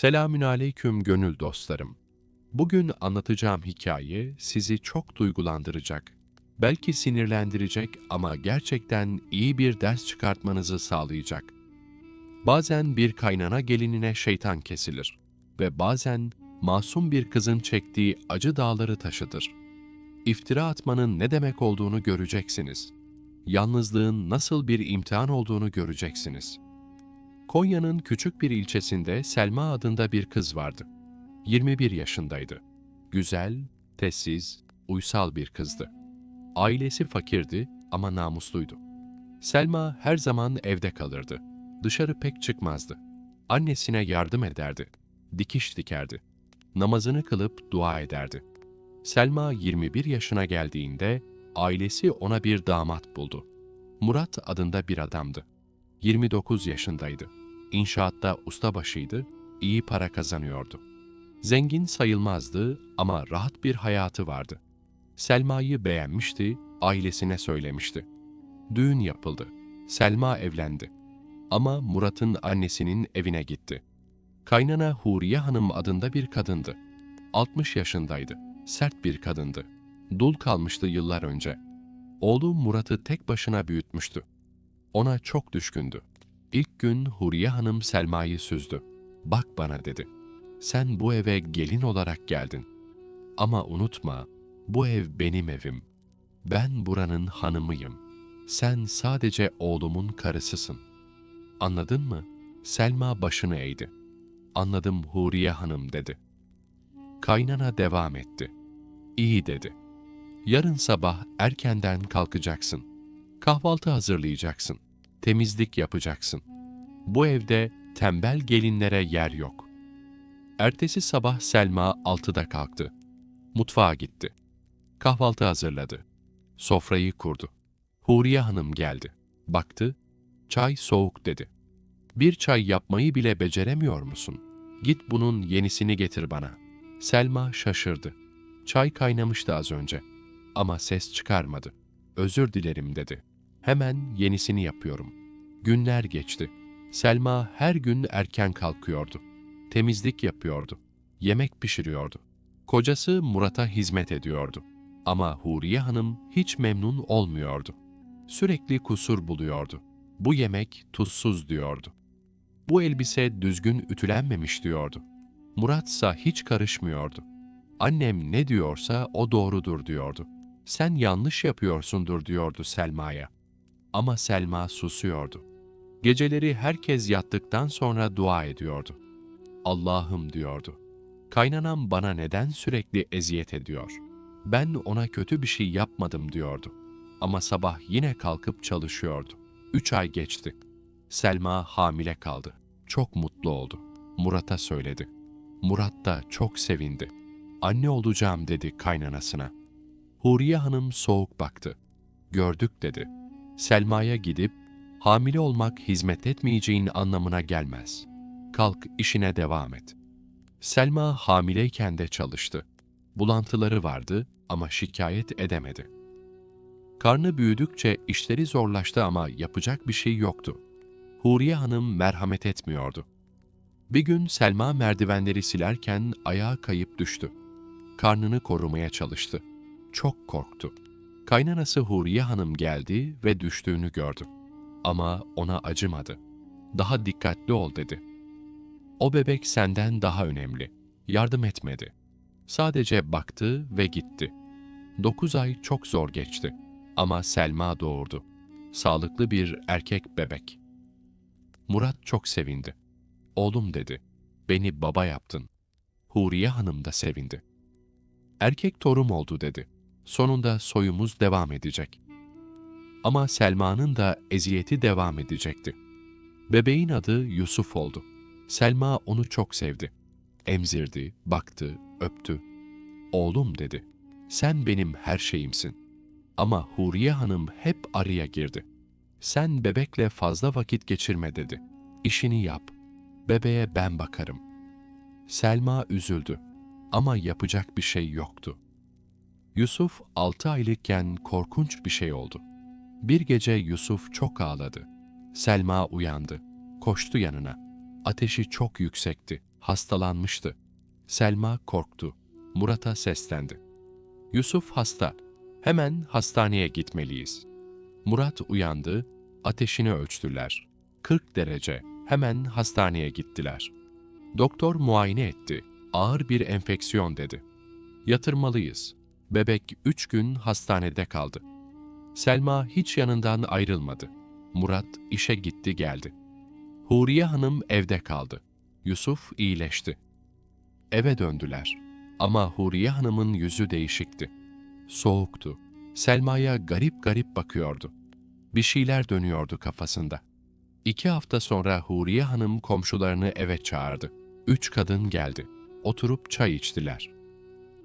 Selamün aleyküm gönül dostlarım. Bugün anlatacağım hikaye sizi çok duygulandıracak. Belki sinirlendirecek ama gerçekten iyi bir ders çıkartmanızı sağlayacak. Bazen bir kaynana gelinine şeytan kesilir ve bazen masum bir kızın çektiği acı dağları taşıdır. İftira atmanın ne demek olduğunu göreceksiniz. Yalnızlığın nasıl bir imtihan olduğunu göreceksiniz.'' Konya'nın küçük bir ilçesinde Selma adında bir kız vardı. 21 yaşındaydı. Güzel, tessiz, uysal bir kızdı. Ailesi fakirdi ama namusluydu. Selma her zaman evde kalırdı. Dışarı pek çıkmazdı. Annesine yardım ederdi. Dikiş dikerdi. Namazını kılıp dua ederdi. Selma 21 yaşına geldiğinde ailesi ona bir damat buldu. Murat adında bir adamdı. 29 yaşındaydı. İnşaatta ustabaşıydı, iyi para kazanıyordu. Zengin sayılmazdı ama rahat bir hayatı vardı. Selma'yı beğenmişti, ailesine söylemişti. Düğün yapıldı. Selma evlendi. Ama Murat'ın annesinin evine gitti. Kaynana Huriye Hanım adında bir kadındı. 60 yaşındaydı. Sert bir kadındı. Dul kalmıştı yıllar önce. Oğlu Murat'ı tek başına büyütmüştü. Ona çok düşkündü. İlk gün Huriye Hanım Selma'yı süzdü. Bak bana dedi. Sen bu eve gelin olarak geldin. Ama unutma, bu ev benim evim. Ben buranın hanımıyım. Sen sadece oğlumun karısısın. Anladın mı? Selma başını eğdi. Anladım Huriye Hanım dedi. Kaynana devam etti. İyi dedi. Yarın sabah erkenden kalkacaksın. Kahvaltı hazırlayacaksın temizlik yapacaksın. Bu evde tembel gelinlere yer yok. Ertesi sabah Selma altıda kalktı. Mutfağa gitti. Kahvaltı hazırladı. Sofrayı kurdu. Huriye Hanım geldi. Baktı, çay soğuk dedi. Bir çay yapmayı bile beceremiyor musun? Git bunun yenisini getir bana. Selma şaşırdı. Çay kaynamıştı az önce. Ama ses çıkarmadı. Özür dilerim dedi. Hemen yenisini yapıyorum. Günler geçti. Selma her gün erken kalkıyordu. Temizlik yapıyordu. Yemek pişiriyordu. Kocası Murat'a hizmet ediyordu. Ama Huriye Hanım hiç memnun olmuyordu. Sürekli kusur buluyordu. Bu yemek tuzsuz diyordu. Bu elbise düzgün ütülenmemiş diyordu. Muratsa hiç karışmıyordu. Annem ne diyorsa o doğrudur diyordu. Sen yanlış yapıyorsundur diyordu Selma'ya. Ama Selma susuyordu. Geceleri herkes yattıktan sonra dua ediyordu. Allah'ım diyordu. Kaynanam bana neden sürekli eziyet ediyor? Ben ona kötü bir şey yapmadım diyordu. Ama sabah yine kalkıp çalışıyordu. Üç ay geçti. Selma hamile kaldı. Çok mutlu oldu. Murat'a söyledi. Murat da çok sevindi. Anne olacağım dedi kaynanasına. Huriye Hanım soğuk baktı. Gördük dedi. Selma'ya gidip, hamile olmak hizmet etmeyeceğin anlamına gelmez. Kalk işine devam et. Selma hamileyken de çalıştı. Bulantıları vardı ama şikayet edemedi. Karnı büyüdükçe işleri zorlaştı ama yapacak bir şey yoktu. Huriye Hanım merhamet etmiyordu. Bir gün Selma merdivenleri silerken ayağa kayıp düştü. Karnını korumaya çalıştı. Çok korktu. Kaynanası Huriye Hanım geldi ve düştüğünü gördü. Ama ona acımadı. Daha dikkatli ol dedi. O bebek senden daha önemli. Yardım etmedi. Sadece baktı ve gitti. Dokuz ay çok zor geçti. Ama Selma doğurdu. Sağlıklı bir erkek bebek. Murat çok sevindi. Oğlum dedi, beni baba yaptın. Huriye Hanım da sevindi. Erkek torum oldu dedi. Sonunda soyumuz devam edecek. Ama Selma'nın da eziyeti devam edecekti. Bebeğin adı Yusuf oldu. Selma onu çok sevdi. Emzirdi, baktı, öptü. Oğlum dedi, sen benim her şeyimsin. Ama Huriye Hanım hep araya girdi. Sen bebekle fazla vakit geçirme dedi. İşini yap. Bebeğe ben bakarım. Selma üzüldü ama yapacak bir şey yoktu. Yusuf altı aylıkken korkunç bir şey oldu. Bir gece Yusuf çok ağladı. Selma uyandı. Koştu yanına. Ateşi çok yüksekti. Hastalanmıştı. Selma korktu. Murat'a seslendi. Yusuf hasta. Hemen hastaneye gitmeliyiz. Murat uyandı, ateşini ölçtüler. 40 derece. Hemen hastaneye gittiler. Doktor muayene etti. Ağır bir enfeksiyon dedi. Yatırmalıyız. Bebek üç gün hastanede kaldı. Selma hiç yanından ayrılmadı. Murat işe gitti geldi. Huriye Hanım evde kaldı. Yusuf iyileşti. Eve döndüler. Ama Huriye Hanım'ın yüzü değişikti. Soğuktu. Selma'ya garip garip bakıyordu. Bir şeyler dönüyordu kafasında. İki hafta sonra Huriye Hanım komşularını eve çağırdı. Üç kadın geldi. Oturup çay içtiler.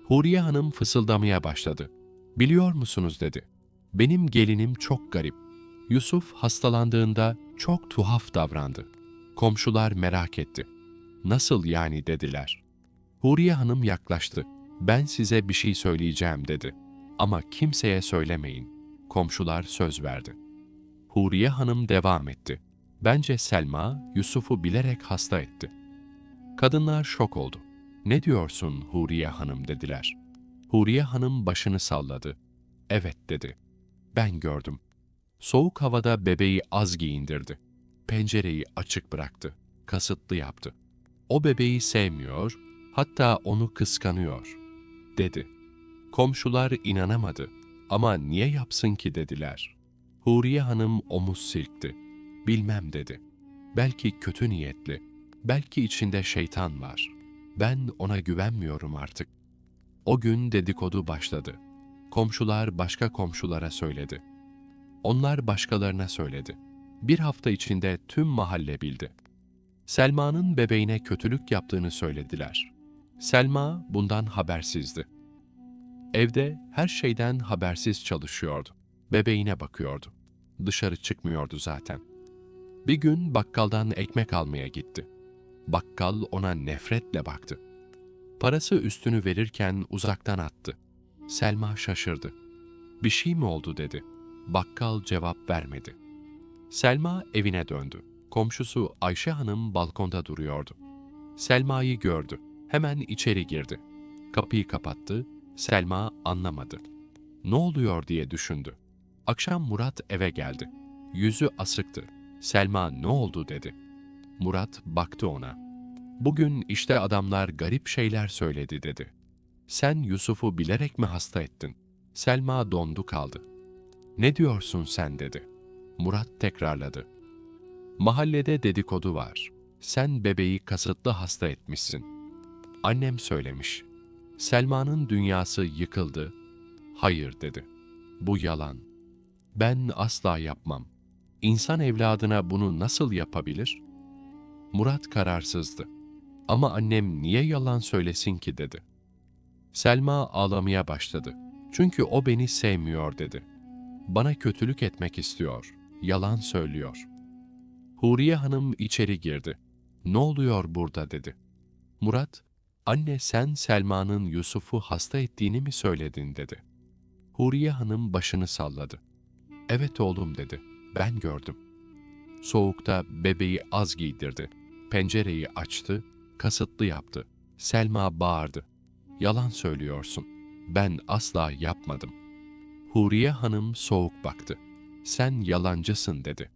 Huriye Hanım fısıldamaya başladı. Biliyor musunuz dedi. Benim gelinim çok garip. Yusuf hastalandığında çok tuhaf davrandı. Komşular merak etti. Nasıl yani dediler. Huriye Hanım yaklaştı. Ben size bir şey söyleyeceğim dedi. Ama kimseye söylemeyin. Komşular söz verdi. Huriye Hanım devam etti. Bence Selma, Yusuf'u bilerek hasta etti. Kadınlar şok oldu. Ne diyorsun Huriye Hanım dediler. Huriye Hanım başını salladı. Evet dedi. Ben gördüm. Soğuk havada bebeği az giyindirdi. Pencereyi açık bıraktı. Kasıtlı yaptı. O bebeği sevmiyor, hatta onu kıskanıyor, dedi. Komşular inanamadı ama niye yapsın ki dediler. Huriye Hanım omuz silkti. Bilmem dedi. Belki kötü niyetli, belki içinde şeytan var. Ben ona güvenmiyorum artık. O gün dedikodu başladı. Komşular başka komşulara söyledi. Onlar başkalarına söyledi. Bir hafta içinde tüm mahalle bildi. Selma'nın bebeğine kötülük yaptığını söylediler. Selma bundan habersizdi. Evde her şeyden habersiz çalışıyordu. Bebeğine bakıyordu. Dışarı çıkmıyordu zaten. Bir gün bakkaldan ekmek almaya gitti. Bakkal ona nefretle baktı. Parası üstünü verirken uzaktan attı. Selma şaşırdı. Bir şey mi oldu dedi. Bakkal cevap vermedi. Selma evine döndü. Komşusu Ayşe Hanım balkonda duruyordu. Selma'yı gördü. Hemen içeri girdi. Kapıyı kapattı. Selma anlamadı. Ne oluyor diye düşündü. Akşam Murat eve geldi. Yüzü asıktı. Selma ne oldu dedi. Murat baktı ona. Bugün işte adamlar garip şeyler söyledi dedi. Sen Yusuf'u bilerek mi hasta ettin? Selma dondu kaldı. Ne diyorsun sen dedi. Murat tekrarladı. Mahallede dedikodu var. Sen bebeği kasıtlı hasta etmişsin. Annem söylemiş. Selma'nın dünyası yıkıldı. Hayır dedi. Bu yalan. Ben asla yapmam. İnsan evladına bunu nasıl yapabilir? Murat kararsızdı. Ama annem niye yalan söylesin ki dedi. Selma ağlamaya başladı. Çünkü o beni sevmiyor dedi. Bana kötülük etmek istiyor. Yalan söylüyor. Huriye Hanım içeri girdi. Ne oluyor burada dedi. Murat, anne sen Selma'nın Yusuf'u hasta ettiğini mi söyledin dedi. Huriye Hanım başını salladı. Evet oğlum dedi. Ben gördüm. Soğukta bebeği az giydirdi. Pencereyi açtı, kasıtlı yaptı. Selma bağırdı. Yalan söylüyorsun. Ben asla yapmadım. Huriye Hanım soğuk baktı. Sen yalancısın dedi.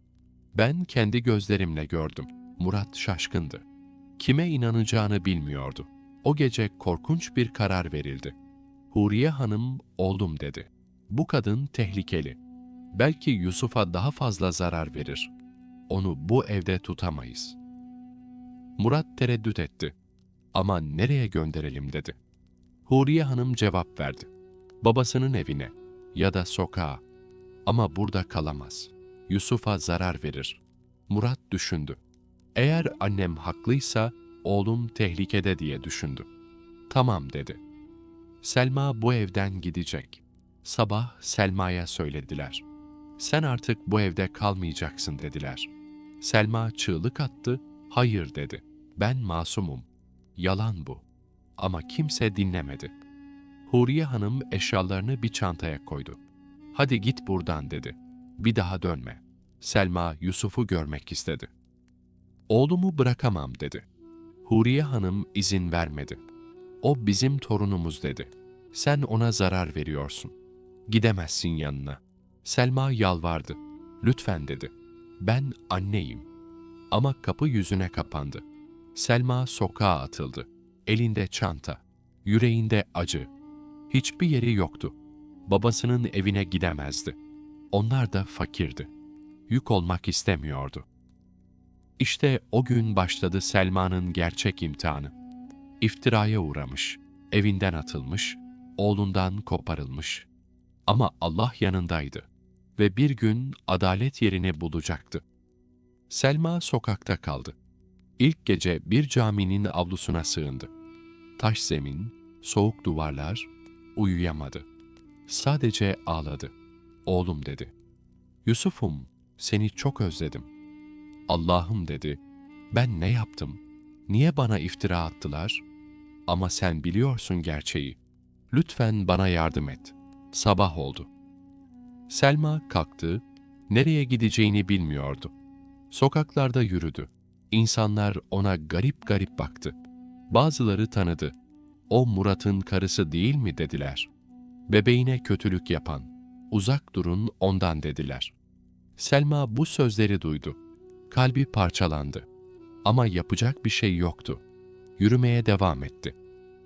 Ben kendi gözlerimle gördüm. Murat şaşkındı. Kime inanacağını bilmiyordu. O gece korkunç bir karar verildi. Huriye Hanım oğlum dedi. Bu kadın tehlikeli. Belki Yusuf'a daha fazla zarar verir. Onu bu evde tutamayız. Murat tereddüt etti. Ama nereye gönderelim dedi. Huriye Hanım cevap verdi. Babasının evine ya da sokağa. Ama burada kalamaz. Yusuf'a zarar verir. Murat düşündü. Eğer annem haklıysa oğlum tehlikede diye düşündü. Tamam dedi. Selma bu evden gidecek. Sabah Selma'ya söylediler. Sen artık bu evde kalmayacaksın dediler. Selma çığlık attı, hayır dedi. Ben masumum. Yalan bu. Ama kimse dinlemedi. Huriye Hanım eşyalarını bir çantaya koydu. Hadi git buradan dedi. Bir daha dönme. Selma Yusuf'u görmek istedi. Oğlumu bırakamam dedi. Huriye Hanım izin vermedi. O bizim torunumuz dedi. Sen ona zarar veriyorsun. Gidemezsin yanına. Selma yalvardı. Lütfen dedi. Ben anneyim. Ama kapı yüzüne kapandı. Selma sokağa atıldı. Elinde çanta, yüreğinde acı. Hiçbir yeri yoktu. Babasının evine gidemezdi. Onlar da fakirdi. Yük olmak istemiyordu. İşte o gün başladı Selma'nın gerçek imtihanı. İftiraya uğramış, evinden atılmış, oğlundan koparılmış. Ama Allah yanındaydı ve bir gün adalet yerini bulacaktı. Selma sokakta kaldı. İlk gece bir caminin avlusuna sığındı. Taş zemin, soğuk duvarlar, uyuyamadı. Sadece ağladı. Oğlum dedi. Yusuf'um, seni çok özledim. Allah'ım dedi, ben ne yaptım? Niye bana iftira attılar? Ama sen biliyorsun gerçeği. Lütfen bana yardım et. Sabah oldu. Selma kalktı, nereye gideceğini bilmiyordu. Sokaklarda yürüdü. İnsanlar ona garip garip baktı. Bazıları tanıdı. O Murat'ın karısı değil mi dediler. Bebeğine kötülük yapan. Uzak durun ondan dediler. Selma bu sözleri duydu. Kalbi parçalandı. Ama yapacak bir şey yoktu. Yürümeye devam etti.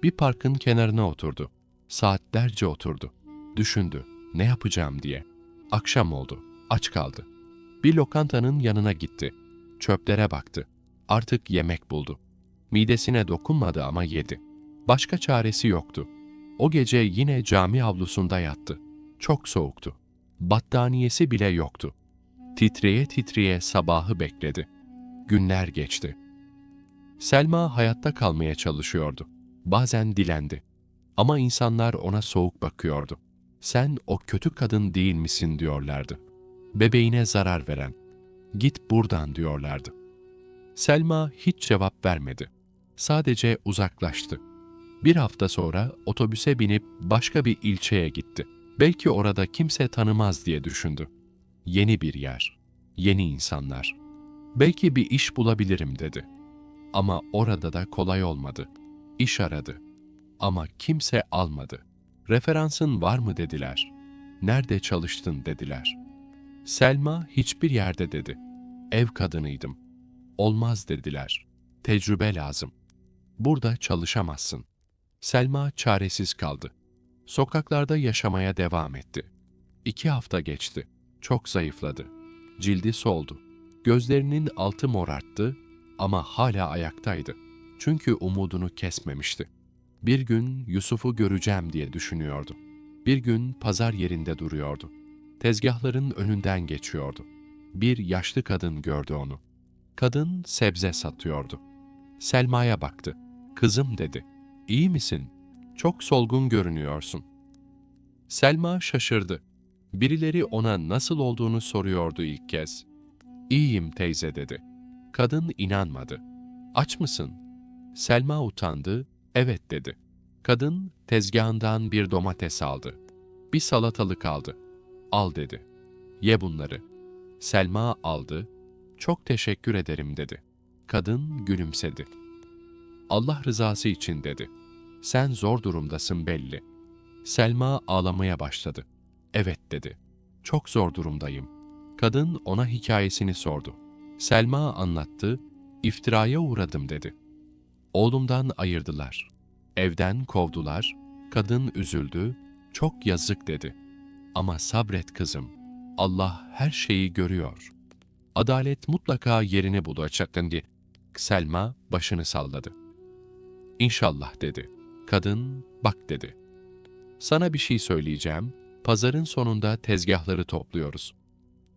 Bir parkın kenarına oturdu. Saatlerce oturdu. Düşündü, ne yapacağım diye. Akşam oldu, aç kaldı. Bir lokantanın yanına gitti. Çöplere baktı. Artık yemek buldu. Midesine dokunmadı ama yedi. Başka çaresi yoktu. O gece yine cami avlusunda yattı. Çok soğuktu. Battaniyesi bile yoktu. Titreye titreye sabahı bekledi. Günler geçti. Selma hayatta kalmaya çalışıyordu. Bazen dilendi. Ama insanlar ona soğuk bakıyordu. Sen o kötü kadın değil misin diyorlardı. Bebeğine zarar veren. Git buradan diyorlardı. Selma hiç cevap vermedi. Sadece uzaklaştı. Bir hafta sonra otobüse binip başka bir ilçeye gitti. Belki orada kimse tanımaz diye düşündü. Yeni bir yer, yeni insanlar. Belki bir iş bulabilirim dedi. Ama orada da kolay olmadı. İş aradı. Ama kimse almadı. Referansın var mı dediler. Nerede çalıştın dediler. Selma hiçbir yerde dedi. Ev kadınıydım. Olmaz dediler. Tecrübe lazım. Burada çalışamazsın. Selma çaresiz kaldı. Sokaklarda yaşamaya devam etti. İki hafta geçti. Çok zayıfladı. Cildi soldu. Gözlerinin altı morarttı ama hala ayaktaydı. Çünkü umudunu kesmemişti. Bir gün Yusuf'u göreceğim diye düşünüyordu. Bir gün pazar yerinde duruyordu. Tezgahların önünden geçiyordu. Bir yaşlı kadın gördü onu. Kadın sebze satıyordu. Selma'ya baktı. Kızım dedi. İyi misin? Çok solgun görünüyorsun. Selma şaşırdı. Birileri ona nasıl olduğunu soruyordu ilk kez. İyiyim teyze dedi. Kadın inanmadı. Aç mısın? Selma utandı, evet dedi. Kadın tezgahından bir domates aldı. Bir salatalık aldı. Al dedi. Ye bunları. Selma aldı. Çok teşekkür ederim dedi. Kadın gülümsedi. Allah rızası için dedi. Sen zor durumdasın belli. Selma ağlamaya başladı. Evet dedi. Çok zor durumdayım. Kadın ona hikayesini sordu. Selma anlattı. İftiraya uğradım dedi. Oğlumdan ayırdılar. Evden kovdular. Kadın üzüldü. Çok yazık dedi. Ama sabret kızım. Allah her şeyi görüyor. Adalet mutlaka yerini bulacak dedi. Selma başını salladı. İnşallah dedi. Kadın bak dedi. Sana bir şey söyleyeceğim. Pazarın sonunda tezgahları topluyoruz.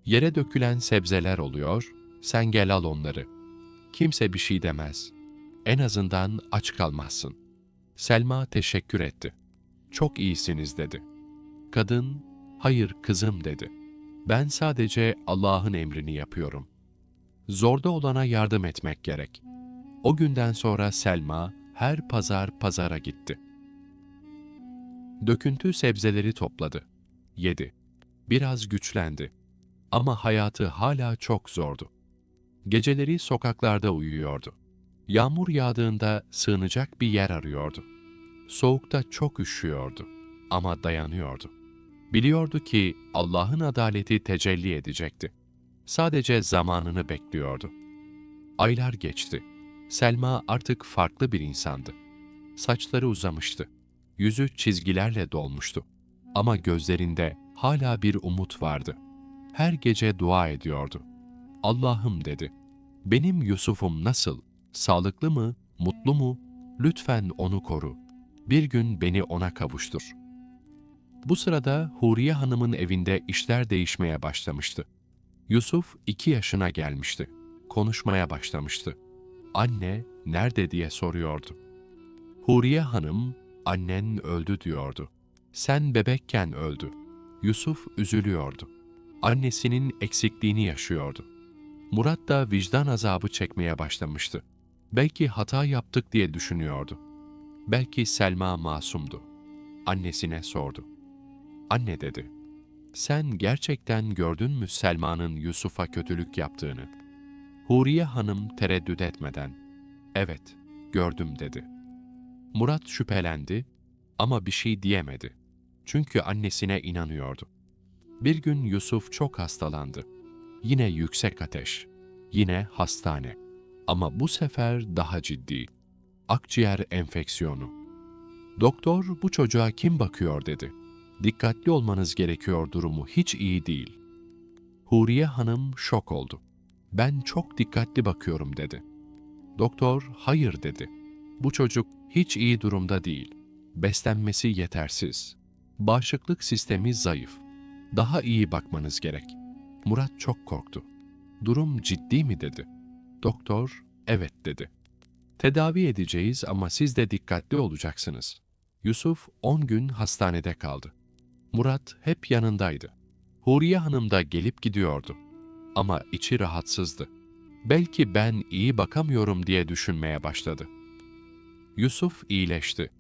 Yere dökülen sebzeler oluyor, sen gel al onları. Kimse bir şey demez. En azından aç kalmazsın. Selma teşekkür etti. Çok iyisiniz dedi. Kadın, hayır kızım dedi. Ben sadece Allah'ın emrini yapıyorum. Zorda olana yardım etmek gerek. O günden sonra Selma her pazar pazara gitti. Döküntü sebzeleri topladı. Yedi. Biraz güçlendi. Ama hayatı hala çok zordu. Geceleri sokaklarda uyuyordu. Yağmur yağdığında sığınacak bir yer arıyordu. Soğukta çok üşüyordu ama dayanıyordu. Biliyordu ki Allah'ın adaleti tecelli edecekti. Sadece zamanını bekliyordu. Aylar geçti. Selma artık farklı bir insandı. Saçları uzamıştı. Yüzü çizgilerle dolmuştu. Ama gözlerinde hala bir umut vardı. Her gece dua ediyordu. Allah'ım dedi. Benim Yusuf'um nasıl? Sağlıklı mı? Mutlu mu? Lütfen onu koru. Bir gün beni ona kavuştur. Bu sırada Huriye Hanım'ın evinde işler değişmeye başlamıştı. Yusuf iki yaşına gelmişti. Konuşmaya başlamıştı. Anne nerede diye soruyordu. Huriye Hanım, annen öldü diyordu. Sen bebekken öldü. Yusuf üzülüyordu. Annesinin eksikliğini yaşıyordu. Murat da vicdan azabı çekmeye başlamıştı. Belki hata yaptık diye düşünüyordu. Belki Selma masumdu. Annesine sordu. Anne dedi, sen gerçekten gördün mü Selma'nın Yusuf'a kötülük yaptığını? Huriye Hanım tereddüt etmeden, evet, gördüm dedi. Murat şüphelendi ama bir şey diyemedi. Çünkü annesine inanıyordu. Bir gün Yusuf çok hastalandı. Yine yüksek ateş, yine hastane. Ama bu sefer daha ciddi. Akciğer enfeksiyonu. Doktor bu çocuğa kim bakıyor dedi. Dikkatli olmanız gerekiyor durumu hiç iyi değil. Huriye Hanım şok oldu. Ben çok dikkatli bakıyorum dedi. Doktor hayır dedi. Bu çocuk hiç iyi durumda değil. Beslenmesi yetersiz. Bağışıklık sistemi zayıf. Daha iyi bakmanız gerek. Murat çok korktu. Durum ciddi mi dedi. Doktor evet dedi. Tedavi edeceğiz ama siz de dikkatli olacaksınız. Yusuf 10 gün hastanede kaldı. Murat hep yanındaydı. Huriye Hanım da gelip gidiyordu. Ama içi rahatsızdı. Belki ben iyi bakamıyorum diye düşünmeye başladı. Yusuf iyileşti.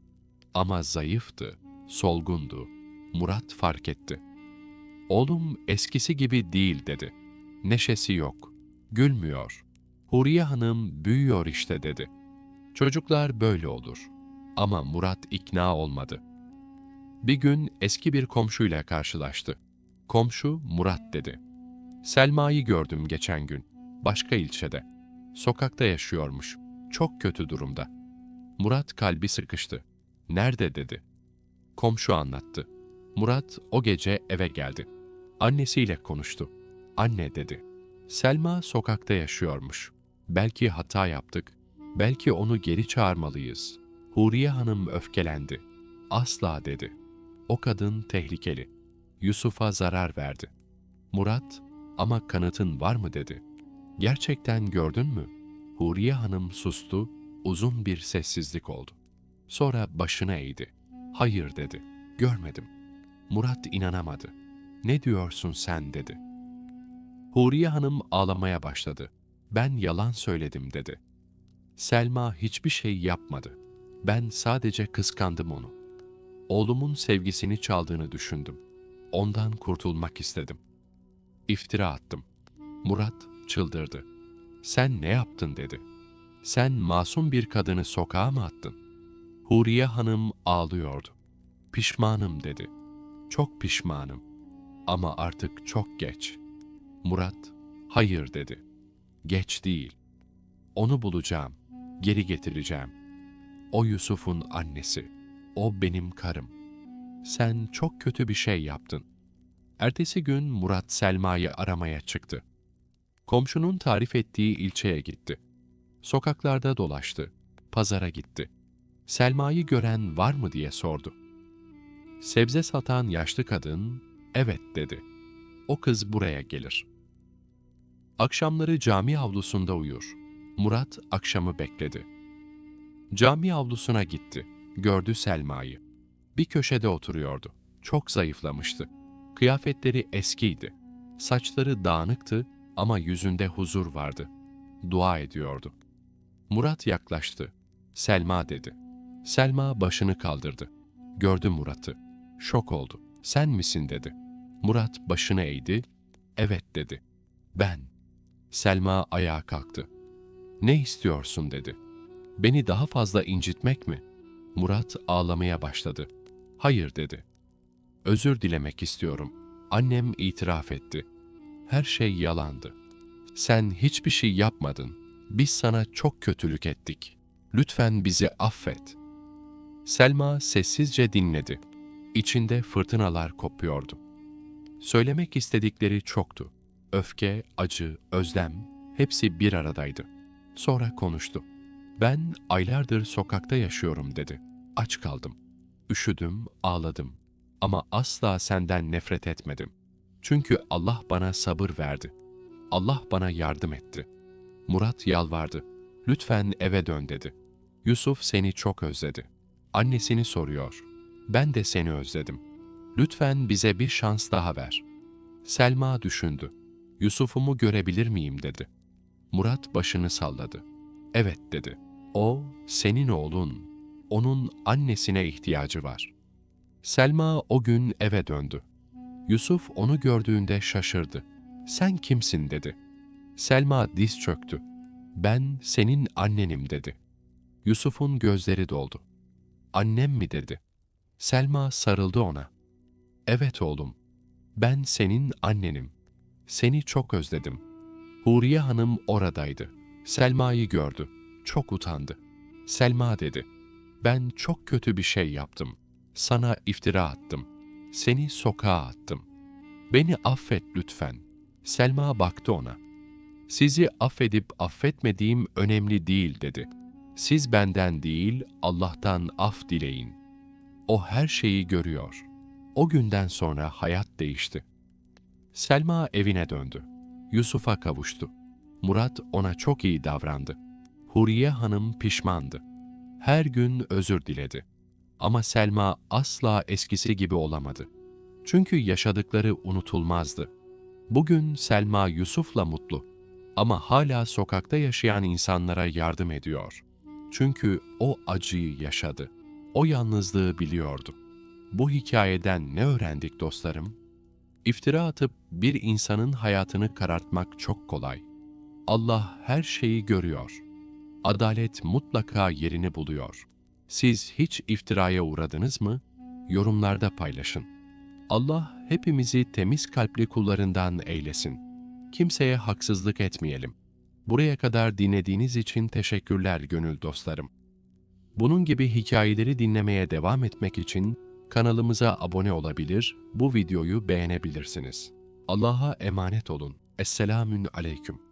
Ama zayıftı, solgundu. Murat fark etti. Oğlum eskisi gibi değil dedi. Neşesi yok, gülmüyor. Huriye Hanım büyüyor işte dedi. Çocuklar böyle olur. Ama Murat ikna olmadı. Bir gün eski bir komşuyla karşılaştı. Komşu Murat dedi. Selma'yı gördüm geçen gün. Başka ilçede. Sokakta yaşıyormuş. Çok kötü durumda. Murat kalbi sıkıştı. Nerede dedi. Komşu anlattı. Murat o gece eve geldi. Annesiyle konuştu. Anne dedi. Selma sokakta yaşıyormuş. Belki hata yaptık. Belki onu geri çağırmalıyız. Huriye Hanım öfkelendi. Asla dedi. O kadın tehlikeli. Yusuf'a zarar verdi. Murat, ama kanıtın var mı dedi. Gerçekten gördün mü? Huriye Hanım sustu, uzun bir sessizlik oldu. Sonra başını eğdi. Hayır dedi. Görmedim. Murat inanamadı. Ne diyorsun sen dedi. Huriye Hanım ağlamaya başladı. Ben yalan söyledim dedi. Selma hiçbir şey yapmadı. Ben sadece kıskandım onu. Oğlumun sevgisini çaldığını düşündüm. Ondan kurtulmak istedim. İftira attım. Murat çıldırdı. Sen ne yaptın dedi. Sen masum bir kadını sokağa mı attın? Huriye Hanım ağlıyordu. Pişmanım dedi. Çok pişmanım. Ama artık çok geç. Murat, hayır dedi. Geç değil. Onu bulacağım, geri getireceğim. O Yusuf'un annesi, o benim karım. Sen çok kötü bir şey yaptın. Ertesi gün Murat Selma'yı aramaya çıktı. Komşunun tarif ettiği ilçeye gitti. Sokaklarda dolaştı, pazara gitti. Selma'yı gören var mı diye sordu. Sebze satan yaşlı kadın, evet dedi. O kız buraya gelir. Akşamları cami avlusunda uyur. Murat akşamı bekledi. Cami avlusuna gitti. Gördü Selma'yı. Bir köşede oturuyordu. Çok zayıflamıştı. Kıyafetleri eskiydi. Saçları dağınıktı ama yüzünde huzur vardı. Dua ediyordu. Murat yaklaştı. Selma dedi. Selma başını kaldırdı. Gördü Murat'ı. Şok oldu. Sen misin dedi. Murat başını eğdi. Evet dedi. Ben. Selma ayağa kalktı. Ne istiyorsun dedi. Beni daha fazla incitmek mi? Murat ağlamaya başladı. Hayır dedi. Özür dilemek istiyorum. Annem itiraf etti. Her şey yalandı. Sen hiçbir şey yapmadın. Biz sana çok kötülük ettik. Lütfen bizi affet. Selma sessizce dinledi. İçinde fırtınalar kopuyordu. Söylemek istedikleri çoktu. Öfke, acı, özlem hepsi bir aradaydı. Sonra konuştu. Ben aylardır sokakta yaşıyorum dedi. Aç kaldım. Üşüdüm, ağladım. Ama asla senden nefret etmedim. Çünkü Allah bana sabır verdi. Allah bana yardım etti. Murat yalvardı. Lütfen eve dön dedi. Yusuf seni çok özledi. Annesini soruyor. Ben de seni özledim. Lütfen bize bir şans daha ver. Selma düşündü. Yusuf'umu görebilir miyim dedi. Murat başını salladı. Evet dedi. O senin oğlun. Onun annesine ihtiyacı var. Selma o gün eve döndü. Yusuf onu gördüğünde şaşırdı. Sen kimsin dedi. Selma diz çöktü. Ben senin annenim dedi. Yusuf'un gözleri doldu. Annem mi dedi. Selma sarıldı ona. Evet oğlum, ben senin annenim. Seni çok özledim. Huriye Hanım oradaydı. Selma'yı gördü. Çok utandı. Selma dedi. Ben çok kötü bir şey yaptım. Sana iftira attım. Seni sokağa attım. Beni affet lütfen. Selma baktı ona. Sizi affedip affetmediğim önemli değil dedi. Siz benden değil Allah'tan af dileyin. O her şeyi görüyor. O günden sonra hayat değişti. Selma evine döndü. Yusuf'a kavuştu. Murat ona çok iyi davrandı. Huriye Hanım pişmandı. Her gün özür diledi. Ama Selma asla eskisi gibi olamadı. Çünkü yaşadıkları unutulmazdı. Bugün Selma Yusuf'la mutlu ama hala sokakta yaşayan insanlara yardım ediyor. Çünkü o acıyı yaşadı. O yalnızlığı biliyordu. Bu hikayeden ne öğrendik dostlarım? İftira atıp bir insanın hayatını karartmak çok kolay. Allah her şeyi görüyor. Adalet mutlaka yerini buluyor. Siz hiç iftiraya uğradınız mı? Yorumlarda paylaşın. Allah hepimizi temiz kalpli kullarından eylesin. Kimseye haksızlık etmeyelim. Buraya kadar dinlediğiniz için teşekkürler gönül dostlarım. Bunun gibi hikayeleri dinlemeye devam etmek için kanalımıza abone olabilir, bu videoyu beğenebilirsiniz. Allah'a emanet olun. Esselamün aleyküm.